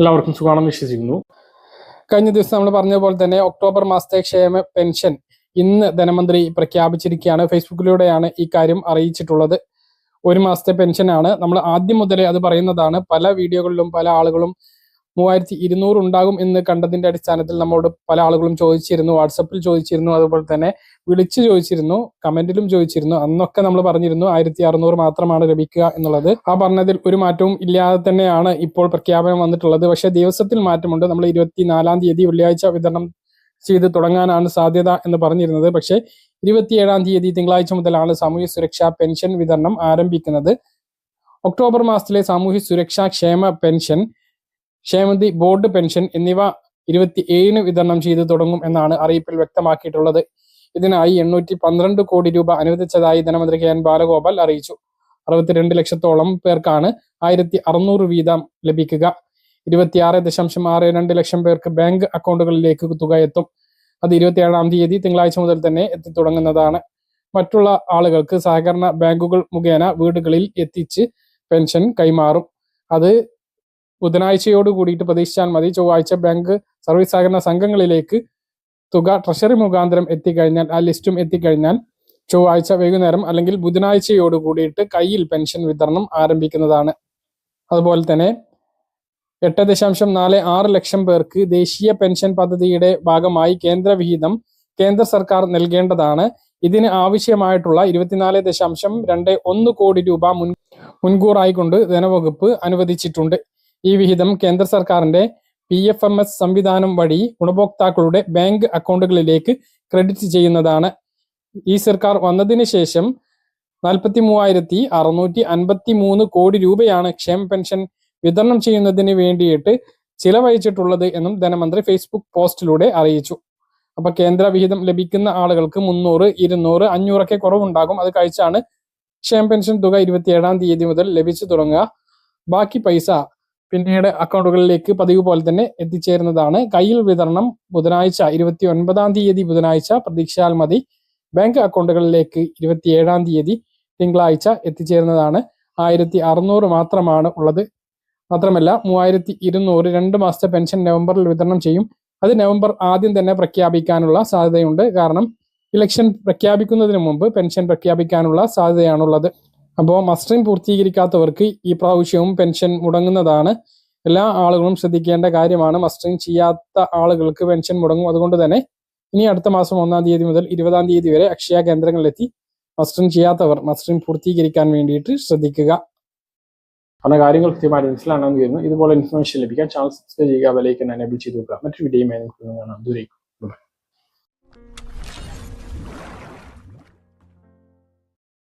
എല്ലാവർക്കും സുഖമാണെന്ന് വിശ്വസിക്കുന്നു. കഴിഞ്ഞ ദിവസം നമ്മൾ പറഞ്ഞ പോലെ തന്നെ ഒക്ടോബർ മാസത്തെ ക്ഷേമ പെൻഷൻ ഇന്ന് ധനമന്ത്രി പ്രഖ്യാപിച്ചിരിക്കുകയാണ്. ഫേസ്ബുക്കിലൂടെയാണ് ഈ കാര്യം അറിയിച്ചിട്ടുള്ളത്. ഒരു മാസത്തെ പെൻഷനാണ്. നമ്മൾ ആദ്യം മുതലേ അത് പറയുന്നതാണ്. പല വീഡിയോകളിലും പല ആളുകളും മൂവായിരത്തി ഇരുന്നൂറ് ഉണ്ടാകും എന്ന് കണ്ടതിന്റെ അടിസ്ഥാനത്തിൽ നമ്മോട് പല ആളുകളും ചോദിച്ചിരുന്നു വാട്സപ്പിൽ ചോദിച്ചിരുന്നു അതുപോലെ തന്നെ വിളിച്ചു ചോദിച്ചിരുന്നു കമന്റിലും ചോദിച്ചിരുന്നു. അന്നൊക്കെ നമ്മൾ പറഞ്ഞിരുന്നു ആയിരത്തി അറുന്നൂറ് മാത്രമാണ് ലഭിക്കുക എന്നുള്ളത്. ആ പറഞ്ഞതിൽ ഒരു മാറ്റവും ഇല്ലാതെ തന്നെയാണ് ഇപ്പോൾ പ്രഖ്യാപനം വന്നിട്ടുള്ളത്. പക്ഷേ ദിവസത്തിൽ മാറ്റമുണ്ട്. നമ്മൾ ഇരുപത്തിനാലാം തീയതി വെള്ളിയാഴ്ച വിതരണം ചെയ്ത് തുടങ്ങാനാണ് സാധ്യത എന്ന് പറഞ്ഞിരുന്നത്. പക്ഷേ ഇരുപത്തിയേഴാം തീയതി തിങ്കളാഴ്ച മുതലാണ് സാമൂഹ്യ സുരക്ഷാ പെൻഷൻ വിതരണം ആരംഭിക്കുന്നത്. ഒക്ടോബർ മാസത്തിലെ സാമൂഹ്യ സുരക്ഷാ ക്ഷേമ പെൻഷൻ ക്ഷേമനിധി ബോർഡ് പെൻഷൻ എന്നിവ ഇരുപത്തി ഏഴിന് വിതരണം ചെയ്തു തുടങ്ങും എന്നാണ് അറിയിപ്പിൽ വ്യക്തമാക്കിയിട്ടുള്ളത്. ഇതിനായി എണ്ണൂറ്റി പന്ത്രണ്ട് കോടി രൂപ അനുവദിച്ചതായി ധനമന്ത്രി കെ എൻ ബാലഗോപാൽ അറിയിച്ചു. അറുപത്തിരണ്ട് ലക്ഷത്തോളം പേർക്കാണ് ആയിരത്തി അറുന്നൂറ് വീതം ലഭിക്കുക. ഇരുപത്തിയാറ് ദശാംശം ആറ് രണ്ട് ലക്ഷം പേർക്ക് ബാങ്ക് അക്കൗണ്ടുകളിലേക്ക് തുക എത്തും. അത് ഇരുപത്തിയേഴാം തീയതി തിങ്കളാഴ്ച മുതൽ തന്നെ എത്തിത്തുടങ്ങുന്നതാണ്. മറ്റുള്ള ആളുകൾക്ക് സഹകരണ ബാങ്കുകൾ മുഖേന വീടുകളിൽ എത്തിച്ച് പെൻഷൻ കൈമാറും. അത് ബുധനാഴ്ചയോട് കൂടിയിട്ട് പ്രതീക്ഷിച്ചാൽ മതി. ചൊവ്വാഴ്ച ബാങ്ക് സർവീസ് സഹകരണ സംഘങ്ങളിലേക്ക് തുക ട്രഷറി മുഖാന്തരം എത്തിക്കഴിഞ്ഞാൽ ആ ലിസ്റ്റും എത്തിക്കഴിഞ്ഞാൽ ചൊവ്വാഴ്ച വൈകുന്നേരം അല്ലെങ്കിൽ ബുധനാഴ്ചയോട് കൂടിയിട്ട് കയ്യിൽ പെൻഷൻ വിതരണം ആരംഭിക്കുന്നതാണ്. അതുപോലെ തന്നെ എട്ട് ദശാംശം നാല് ആറ് ലക്ഷം പേർക്ക് ദേശീയ പെൻഷൻ പദ്ധതിയുടെ ഭാഗമായി കേന്ദ്ര വിഹിതം കേന്ദ്ര സർക്കാർ നൽകേണ്ടതാണ്. ഇതിന് ആവശ്യമായിട്ടുള്ള ഇരുപത്തിനാല് ദശാംശം രണ്ട് ഒന്ന് കോടി രൂപ മുൻ മുൻകൂറായിക്കൊണ്ട് ധനവകുപ്പ് അനുവദിച്ചിട്ടുണ്ട്. ഈ വിഹിതം കേന്ദ്ര സർക്കാരിന്റെ പി എഫ് എം എസ് സംവിധാനം വഴി ഗുണഭോക്താക്കളുടെ ബാങ്ക് അക്കൗണ്ടുകളിലേക്ക് ക്രെഡിറ്റ് ചെയ്യുന്നതാണ്. ഈ സർക്കാർ വന്നതിന് ശേഷം നാൽപ്പത്തി മൂവായിരത്തി അറുന്നൂറ്റി അൻപത്തി മൂന്ന് കോടി രൂപയാണ് ക്ഷേമ പെൻഷൻ വിതരണം ചെയ്യുന്നതിന് വേണ്ടിയിട്ട് ചിലവഴിച്ചിട്ടുള്ളത് എന്നും ധനമന്ത്രി ഫേസ്ബുക്ക് പോസ്റ്റിലൂടെ അറിയിച്ചു. അപ്പൊ കേന്ദ്ര വിഹിതം ലഭിക്കുന്ന ആളുകൾക്ക് മുന്നൂറ് ഇരുന്നൂറ് അഞ്ഞൂറൊക്കെ കുറവുണ്ടാകും. അത് കഴിച്ചാണ് ക്ഷേമ പെൻഷൻ തുക ഇരുപത്തിയേഴാം തീയതി മുതൽ ലഭിച്ചു തുടങ്ങുക. ബാക്കി പൈസ പിന്നീട് അക്കൗണ്ടുകളിലേക്ക് പതിവ് പോലെ തന്നെ എത്തിച്ചേരുന്നതാണ്. കയ്യിൽ വിതരണം ബുധനാഴ്ച ഇരുപത്തി ഒൻപതാം തീയതി ബുധനാഴ്ച പ്രതീക്ഷയാൽ മതി. ബാങ്ക് അക്കൗണ്ടുകളിലേക്ക് ഇരുപത്തിയേഴാം തീയതി തിങ്കളാഴ്ച എത്തിച്ചേരുന്നതാണ്. ആയിരത്തി അറുന്നൂറ് മാത്രമാണ് ഉള്ളത്. മാത്രമല്ല മൂവായിരത്തി ഇരുന്നൂറ് രണ്ട് മാസത്തെ പെൻഷൻ നവംബറിൽ വിതരണം ചെയ്യും. അത് നവംബർ ആദ്യം തന്നെ പ്രഖ്യാപിക്കാനുള്ള സാധ്യതയുണ്ട്. കാരണം ഇലക്ഷൻ പ്രഖ്യാപിക്കുന്നതിന് മുമ്പ് പെൻഷൻ പ്രഖ്യാപിക്കാനുള്ള സാധ്യതയാണുള്ളത്. അപ്പോൾ മസ്റ്ററിംഗ് പൂർത്തീകരിക്കാത്തവർക്ക് ഈ പ്രാവശ്യവും പെൻഷൻ മുടങ്ങുന്നതാണ്. എല്ലാ ആളുകളും ശ്രദ്ധിക്കേണ്ട കാര്യമാണ് മസ്റ്ററിംഗ് ചെയ്യാത്ത ആളുകൾക്ക് പെൻഷൻ മുടങ്ങും. അതുകൊണ്ട് തന്നെ ഇനി അടുത്ത മാസം ഒന്നാം തീയതി മുതൽ ഇരുപതാം തീയതി വരെ അക്ഷയ കേന്ദ്രങ്ങളിലെത്തി മസ്റ്ററിംഗ് ചെയ്യാത്തവർ മസ്റ്ററിംഗ് പൂർത്തീകരിക്കാൻ വേണ്ടിയിട്ട് ശ്രദ്ധിക്കുക. പറഞ്ഞ കാര്യങ്ങൾ കൃത്യമായിട്ട് മനസ്സിലാണെന്ന് കരുതുന്നു. ഇതുപോലെ ഇൻഫർമേഷൻ ലഭിക്കാൻ ചാനൽ സബ്സ്ക്രൈബ് ചെയ്യുക വിലയ്ക്ക് എനേബിൾ ചെയ്ത് വെക്കുക. മറ്റൊരു നമുക്ക് കാണാം. ദൂരേക്കും.